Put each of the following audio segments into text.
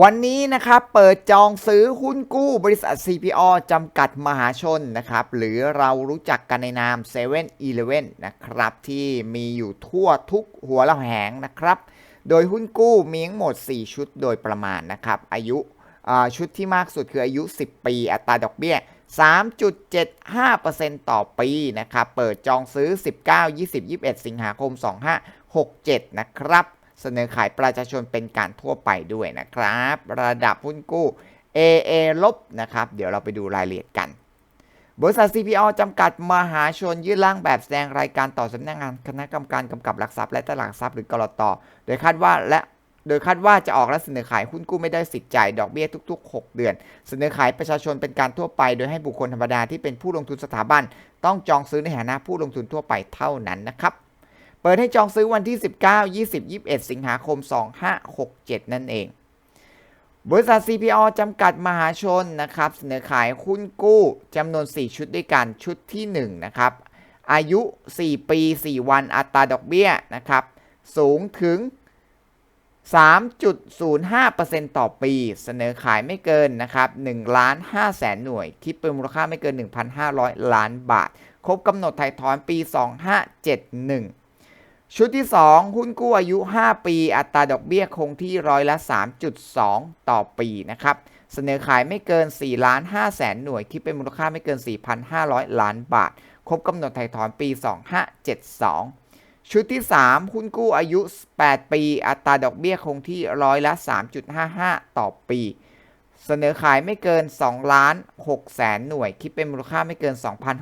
วันนี้นะครับเปิดจองซื้อหุ้นกู้บริษัท CPO จำกัดมหาชนนะครับหรือเรารู้จักกันในนาม7 e เ e ่ e อนะครับที่มีอยู่ทั่วทุกหัวละแหงนะครับ โดยหุ้นกู้มีทั้งหมด 4 ชุดโดยประมาณนะครับอายุชุดที่มากสุดคืออายุ 10 ปี อัตราดอกเบี้ย 3.75%ต่อปีนะครับเปิดจองซื้อ 19 20 21 สิงหาคม 2567 นะครับ เสนอขายประชาชนเป็นการทั่วไปด้วยนะครับ ระดับหุ้นกู้ AA ลบนะครับ เดี๋ยวเราไปดูรายละเอียดกัน บริษัท CPO จำกัดมหาชนยื่นร่างแบบแสดงรายการต่อสำนักงงานคณะกรรมการกำกับหลักทรัพย์และตลาดทรัพย์หรือกรตโดยคาดว่าและโดยคาดว่าจะออกและเสนอขายหุ้นกู้ไม่ได้สิทธิ์จ่ายดอกเบี้ยทุก ๆ 6 เดือน เสนอขายประชาชนเป็นการทั่วไป โดยให้บุคคลธรรมดาที่เป็นผู้ลงทุนสถาบัน ต้องจองซื้อในฐานะผู้ลงทุนทั่วไปเท่านั้นนะครับ เปิดให้จองซื้อวันที่ 19 20 21 สิงหาคม 2567 นั่นเอง บริษัท CPO จำกัดมหาชนนะครับ เสนอขายหุ้นกู้จำนวน 4 ชุดด้วยกันชุดที่ 1 นะครับ อายุ 4 ปี 4 วันอัตราดอกเบี้ยนะครับ สูงถึง 3.05%ต่อปี เสนอขายไม่เกินนะครับ1ล้าน5แสนหน่วย คิดเป็นมูลค่าไม่เกิน 1,500 ล้านบาท ครบกำหนดไถ่ถอนปี 2571 ชุดที่ 2 หุ้นกู้อายุ 5 ปี อัตราดอกเบี้ยคงที่ร้อยละ 3.2 ต่อปีนะครับ เสนอขายไม่เกิน 4 ล้าน5แสนหน่วยที่เป็นมูลค่าไม่เกิน 4,500 ล้านบาท ครบกำหนดไถ่ถอนปี 2572 ชุดที่ 3 หุ้นกู้อายุ 8 ปี อัตราดอกเบี้ยคงที่ร้อยละ 3.55 ต่อปี เสนอขายไม่เกิน 2 ล้าน6แสนหน่วย คิดเป็นมูลค่าไม่เกิน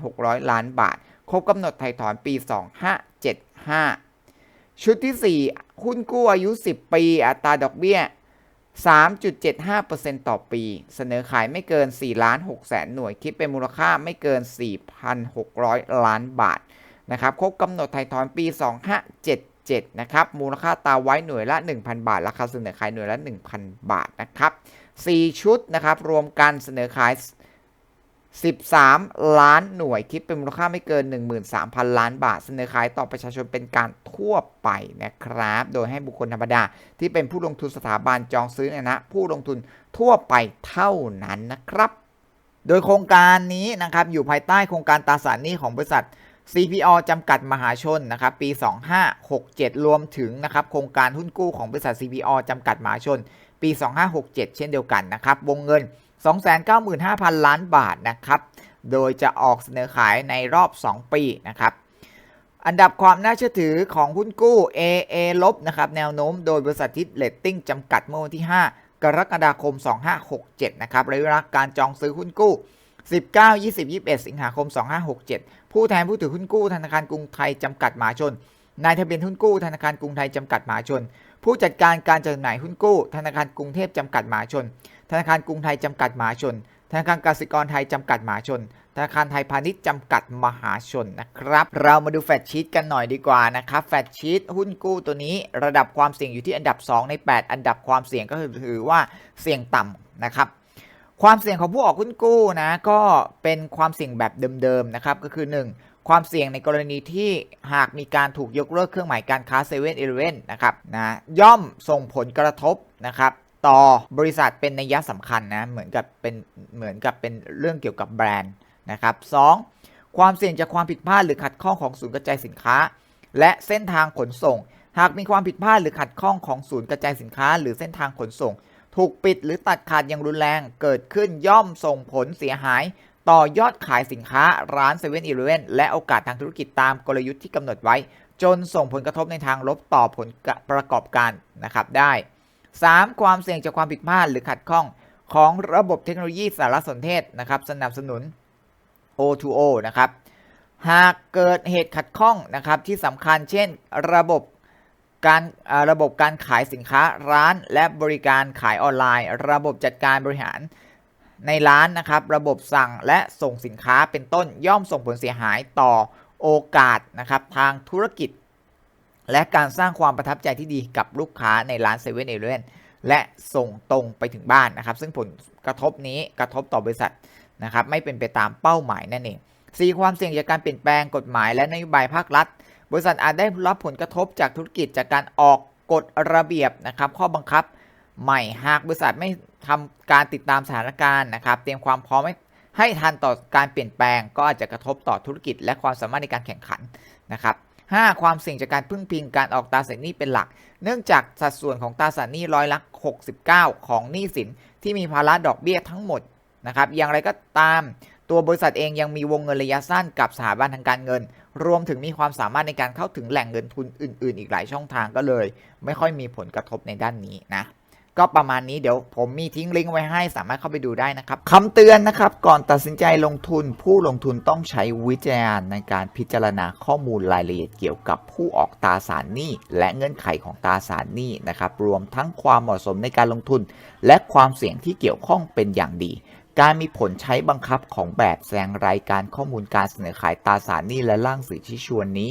2,600 ล้านบาท ครบกำหนดไถ่ถอนปี 2575 ชุดที่ 4 หุ้นกู้อายุ 10 ปี อัตราดอกเบี้ย 3.75%ต่อปี เสนอขายไม่เกิน 4 ล้าน6แสนหน่วย คิดเป็นมูลค่าไม่เกิน 4,600 ล้านบาทนะครับครบกำหนดไถ่ถอนปี 2577 นะครับ มูลค่าตาไว้หน่วยละ 1,000 บาท ราคาเสนอขายหน่วยละ 1,000 บาทนะครับ 4 ชุดนะครับ รวมกันเสนอขาย 13 ล้านหน่วยคิดเป็นมูลค่าไม่เกิน 13,000 ล้านบาท เสนอขายต่อประชาชนเป็นการทั่วไปนะครับ โดยให้บุคคลธรรมดา ที่เป็นผู้ลงทุนสถาบันจองซื้อเนี่ยนะ ผู้ลงทุนทั่วไปเท่านั้นนะครับ โดยโครงการนี้นะครับอยู่ภายใต้โครงการตราสารหนี้ของบริษัท CPO จำกัดมหาชนนะครับปี 2567 รวมถึงนะครับโครงการหุ้นกู้ของบริษัท CPO จำกัดมหาชน ปี 2567 เช่นเดียวกันนะครับวงเงิน 295,000 ล้านบาทนะครับ โดยจะออกเสนอขายในรอบ 2 ปีนะครับ อันดับความน่าเชื่อถือของหุ้นกู้ AA ลบนะครับ แนวโน้มโดยบริษัททิศเลตติ้งจำกัดเมื่อวันที่ 5 กรกฎาคม 2567 นะครับระยะเวลาการจองซื้อหุ้นกู้ 19 20 21 สิงหาคม 2567 ผู้แทนผู้ถือหุ้นกู้ธนาคารกรุงไทยจำกัดมหาชน นายทะเบียนหุ้นกู้ธนาคารกรุงไทยจำกัดมหาชน ผู้จัดการการจำหน่ายหุ้นกู้ธนาคารกรุงเทพจำกัดมหาชน ธนาคารกรุงไทยจำกัดมหาชน ธนาคารกสิกรไทยจำกัดมหาชน ธนาคารไทยพาณิชย์จำกัดมหาชนนะครับ เรามาดูแฟตชีตกันหน่อยดีกว่านะครับแฟตชีตหุ้นกู้ตัวนี้ระดับความเสี่ยงอยู่ที่อันดับ 2 ใน 8 อันดับความเสี่ยงก็คือว่าเสี่ยงต่ำนะครับความเสี่ยงของผู้ออกหุ้นกู้นะก็เป็นความเสี่ยงแบบเดิมๆนะครับก็คือ 1 ความเสี่ยงในกรณีที่หากมีการถูกยกเลิกเครื่องหมายการค้าเซเว่นอีเลเว่นนะครับนะย่อมส่งผลกระทบนะครับ ต่อบริษัทเป็นนัยสำคัญนะเหมือนกับเป็นเหมือนกับเป็นเรื่องเกี่ยวกับแบรนด์นะครับ 2. ความเสี่ยงจากความผิดพลาดหรือขัดข้องของศูนย์กระจายสินค้า และเส้นทางขนส่ง หากมีความผิดพลาดหรือขัดข้องของศูนย์กระจายสินค้า หรือเส้นทางขนส่ง ถูกปิดหรือตัดขาดอย่างรุนแรงเกิดขึ้นย่อมส่งผลเสียหาย ต่อยอดขายสินค้าร้านเซเว่นอีเลและโอกาสทางธุรกิจตามกลยุทธ์ที่กำหนดไว้ จนส่งผลกระทบในทางลบต่อผลประกอบการนะครับได้ 3. ความเสี่ยงจากความผิดพลาดหรือขัดข้องของระบบเทคโนโลยีสารสนเทศนะครับสนับสนุน O2O นะครับหากเกิดเหตุขัดข้องนะครับที่สำคัญเช่นระบบการระบบการขายสินค้าร้านและบริการขายออนไลน์ ระบบจัดการบริหารในร้านนะครับระบบสั่งและส่งสินค้าเป็นต้นย่อมส่งผลเสียหายต่อโอกาสนะครับทางธุรกิจ และการสร้างความประทับใจที่ดีกับลูกค้าในร้านเซเว่นเอเลนและส่งตรงไปถึงบ้านนะครับ ซึ่งผลกระทบนี้กระทบต่อบริษัทนะครับ ไม่เป็นไปตามเป้าหมายนั่นเองสีความเสี่ยงจากการเปลี่ยนแปลงกฎหมายและนโยบายภาครัฐ บริษัทอาจได้รับผลกระทบจากธุรกิจจากการออกกฎระเบียบนะครับ ข้อบังคับใหม่หากบริษัทไม่ทำการติดตามสถานการณ์นะครับ เตรียมความพร้อมให้ให้ทันต่อการเปลี่ยนแปลง ก็อาจจะกระทบต่อธุรกิจ และความสามารถในการแข่งขันนะครับ 5. ความเสี่ยงจากการพึ่งพิงการออกตราสารหนี้เป็นหลัก เนื่องจากสัดส่วนของตราสารหนี้ร้อยละ 69 ของหนี้สินที่มีภาระดอกเบี้ยทั้งหมดนะครับ อย่างไรก็ตามตัวบริษัทเองยังมีวงเงินระยะสั้นกับสถาบันทางการเงิน รวมถึงมีความสามารถในการเข้าถึงแหล่งเงินทุนอื่น ๆ อีกหลายช่องทางก็เลย ไม่ค่อยมีผลกระทบในด้านนี้นะ ก็ประมาณนี้เดี๋ยวผมมีทิ้งลิงก์ไว้ให้สามารถเข้าไปดูได้นะครับคำเตือนนะครับก่อนตัดสินใจลงทุนผู้ลงทุนต้องใช้วิจารณญในการพิจารณาข้อมูลรายละเอียดเกี่ยวกับผู้ออกตราสารหนี้และเงื่อนไขของตราสารหนี้นะครับรวมทั้งความเหมาะสมในการลงทุน และความเสี่ยงที่เกี่ยวข้องเป็นอย่างดี การมีผลใช้บังคับของแบบแสดงรายการข้อมูลการเสนอขายตราสารหนี้และร่างสื่อชี้ชวนนี้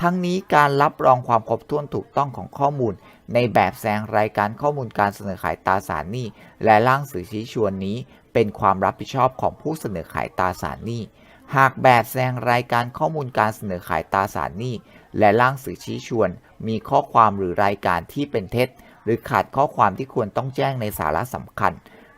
ทั้งนี้การรับรองความครบถ้วนถูกต้องของข้อมูล ในแบบแสดงรายการข้อมูลการเสนอขายตราสารหนี้ และร่างสื่อชี้ชวนนี้ เป็นความรับผิดชอบของผู้เสนอขายตราสารหนี้ หากแบบแสดงรายการข้อมูลการเสนอขายตราสารหนี้ และร่างสื่อชี้ชวน มีข้อความหรือรายการที่เป็นเท็จ หรือขาดข้อความที่ควรต้องแจ้งในสาระสำคัญ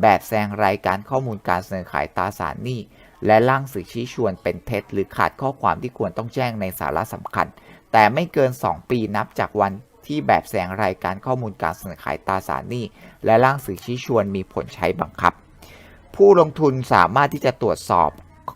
แบบแสดงรายการข้อมูลการเสนอขายตราสารหนี้ และร่างสื่อชี้ชวนเป็นเท็จ หรือขาดข้อความที่ควรต้องแจ้งในสาระสำคัญ แต่ไม่เกิน 2 ปีนับจากวันที่แบบแสดงรายการข้อมูลการเสนอขายตราสารหนี้ และร่างสื่อชี้ชวนมีผลใช้บังคับ ผู้ลงทุนสามารถที่จะตรวจสอบ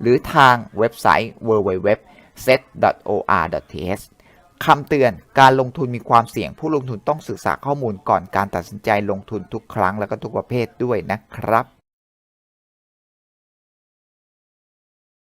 หรือทางเว็บไซต์ www.set.or.th คำเตือนการลงทุนมีความเสี่ยงผู้ลงทุนต้องศึกษาข้อมูลก่อนการตัดสินใจลงทุนทุกครั้งและก็ทุกประเภทด้วยนะครับ